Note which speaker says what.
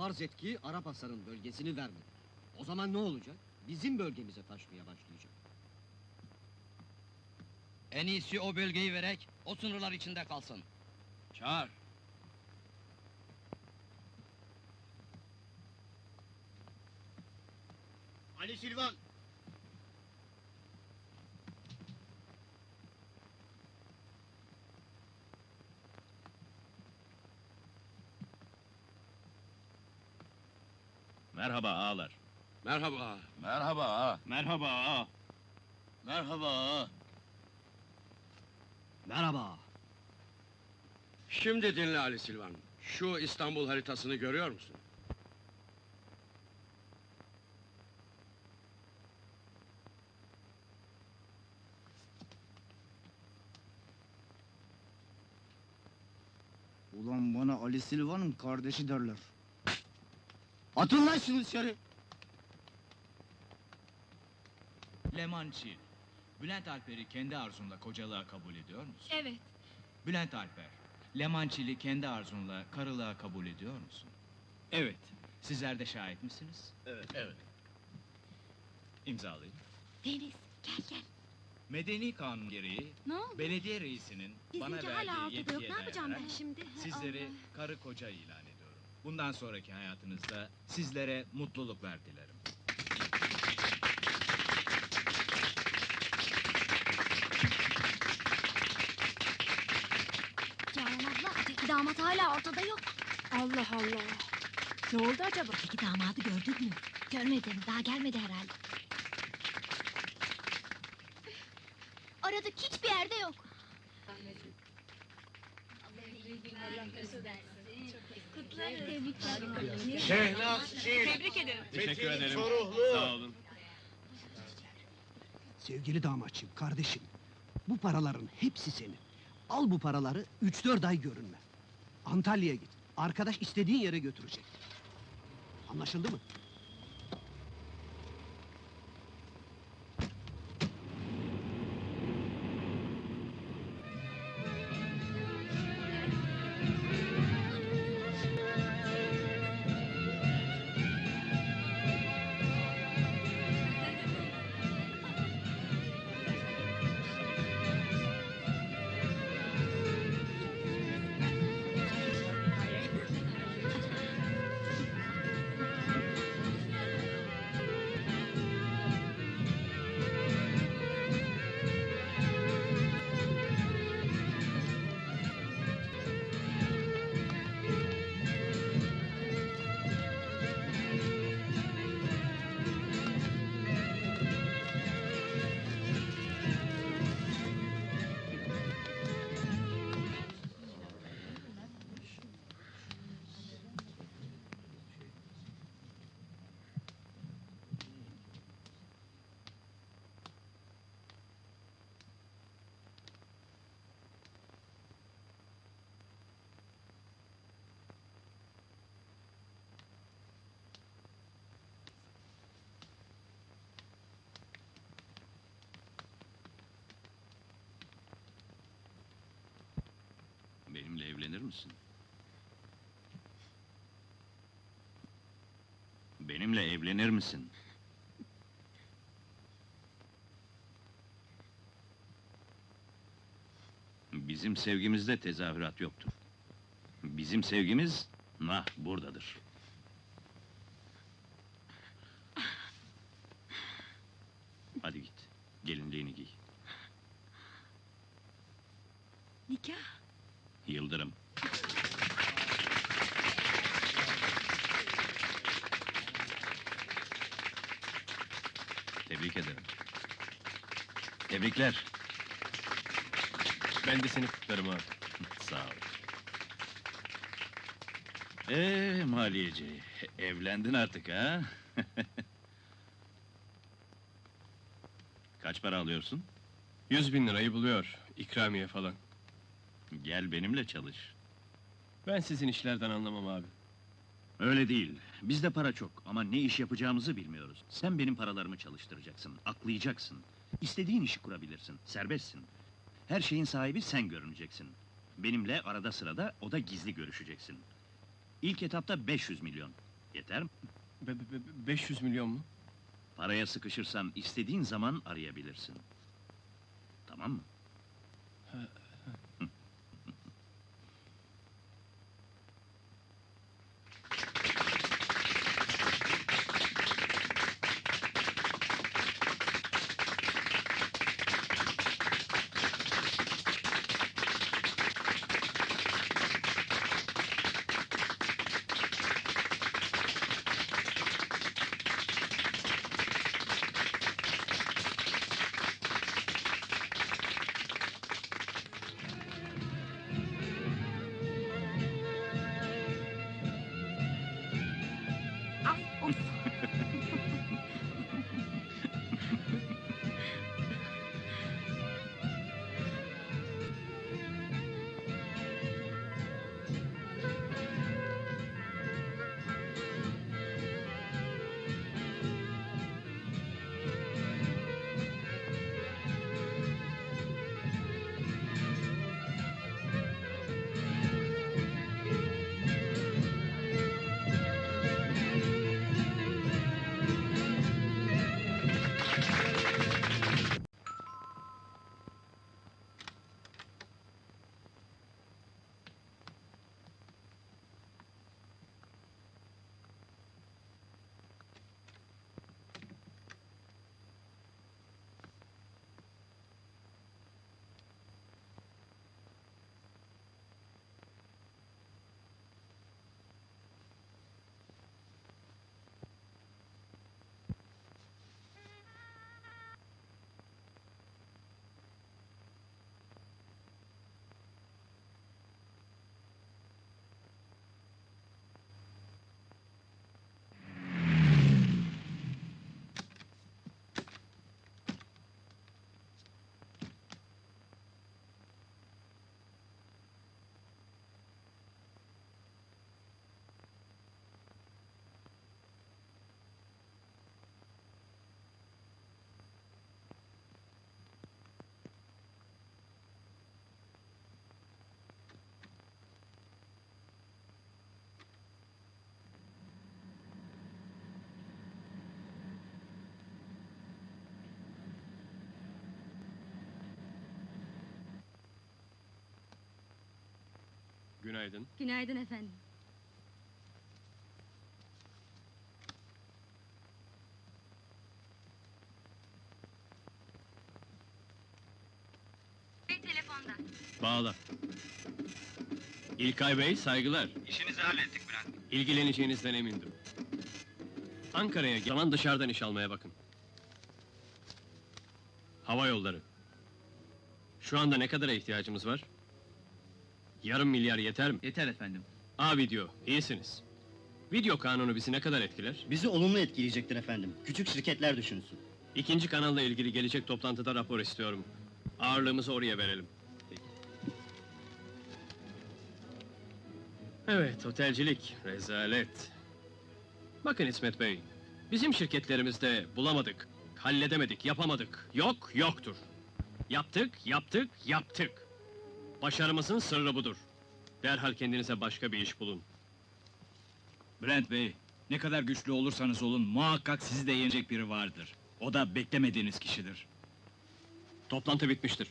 Speaker 1: Farz et ki Arap Hasar'ın bölgesini vermedi. O zaman ne olacak? Bizim bölgemize taşmaya başlayacak.
Speaker 2: En iyisi o bölgeyi verek, o sınırlar içinde kalsın.
Speaker 3: Çağır.
Speaker 1: Ali Silvan!
Speaker 4: Merhaba ağalar.
Speaker 3: Merhaba.
Speaker 4: Merhaba ağa.
Speaker 5: Merhaba ağa.
Speaker 4: Merhaba ağa.
Speaker 1: Merhaba.
Speaker 3: Şimdi dinle Ali Silvan. Şu İstanbul haritasını görüyor musun?
Speaker 6: Ulan bana Ali Silva'nın kardeşi derler.
Speaker 1: Atın lan şunu dışarı!
Speaker 5: Lemançi. Bülent Alper'i kendi arzunla kocalığa kabul ediyor musun?
Speaker 7: Evet.
Speaker 5: Bülent Alper. Lemançili kendi arzunla karılığa kabul ediyor musun? Evet. Sizler de şahit misiniz?
Speaker 4: Evet. Evet.
Speaker 5: İmzalayın.
Speaker 7: Deniz gel gel.
Speaker 5: Medeni kanun gereği
Speaker 7: Ne oldu?
Speaker 5: belediye reisinin bana
Speaker 7: Bizimki
Speaker 5: verdiği
Speaker 7: hala ortada yok.
Speaker 5: yetkiye
Speaker 7: Ne yapacağım ben
Speaker 5: dayanarak
Speaker 7: şimdi?
Speaker 5: Sizleri
Speaker 7: Allah.
Speaker 5: karı koca ilan. Bundan sonraki hayatınızda sizlere mutluluklar dilerim.
Speaker 7: Canan abla, öteki damat hala ortada yok.
Speaker 8: Allah Allah. Ne oldu acaba?
Speaker 7: Öteki damadı gördün mü? Görmedim, daha gelmedi herhalde. Aradık, hiçbir yerde yok. Tebrikler.
Speaker 3: Şehnaz
Speaker 8: Tebrik ederim.
Speaker 5: Teşekkür ederim. Sağ olun.
Speaker 9: Sevgili damatçım, kardeşim. Bu paraların hepsi senin. Al bu paraları, üç dört ay görünme. Antalya'ya git. Arkadaş istediğin yere götürecek. Anlaşıldı mı?
Speaker 4: Benimle evlenir misin? Benimle evlenir misin? Bizim sevgimizde tezahürat yoktur. Bizim sevgimiz nah buradadır. Hadi git. Gelinliğini giy.
Speaker 8: Nikah.
Speaker 4: Yıldırım. Tebrik ederim. Tebrikler.
Speaker 5: Ben de seni kutlarım abi.
Speaker 4: Sağ ol. Ee maliyeci, evlendin artık ha? Kaç para alıyorsun?
Speaker 5: Yüz bin lirayı buluyor. ikramiye falan.
Speaker 4: Gel benimle çalış.
Speaker 5: Ben sizin işlerden anlamam abi.
Speaker 4: Öyle değil. Bizde para çok ama ne iş yapacağımızı bilmiyoruz. Sen benim paralarımı çalıştıracaksın, aklayacaksın. İstediğin işi kurabilirsin, serbestsin. Her şeyin sahibi sen görüneceksin. Benimle arada sırada, o da gizli görüşeceksin. İlk etapta 500 milyon. Yeter mi?
Speaker 3: 500 milyon mu?
Speaker 4: Paraya sıkışırsan istediğin zaman arayabilirsin. Tamam mı?
Speaker 8: Ay
Speaker 3: Günaydın.
Speaker 8: Günaydın efendim. telefonda.
Speaker 3: Bağla. İlkay Bey, saygılar.
Speaker 4: İşinizi hallettik Bülent.
Speaker 3: İlgileneceğinizden emindim. Ankara'ya gel- zaman dışarıdan iş almaya bakın. Hava yolları. Şu anda ne kadara ihtiyacımız var? Yarım milyar yeter mi?
Speaker 5: Yeter efendim.
Speaker 3: A video, iyisiniz. Video kanunu bizi ne kadar etkiler?
Speaker 10: Bizi olumlu etkileyecektir efendim. Küçük şirketler düşünsün.
Speaker 3: İkinci kanalla ilgili gelecek toplantıda rapor istiyorum. Ağırlığımızı oraya verelim. Evet, otelcilik, rezalet. Bakın İsmet Bey, bizim şirketlerimizde bulamadık, halledemedik, yapamadık. Yok, yoktur. Yaptık, yaptık, yaptık. Başarımızın sırrı budur. Derhal kendinize başka bir iş bulun.
Speaker 5: Brent Bey, ne kadar güçlü olursanız olun muhakkak sizi de yenecek biri vardır. O da beklemediğiniz kişidir.
Speaker 3: Toplantı bitmiştir.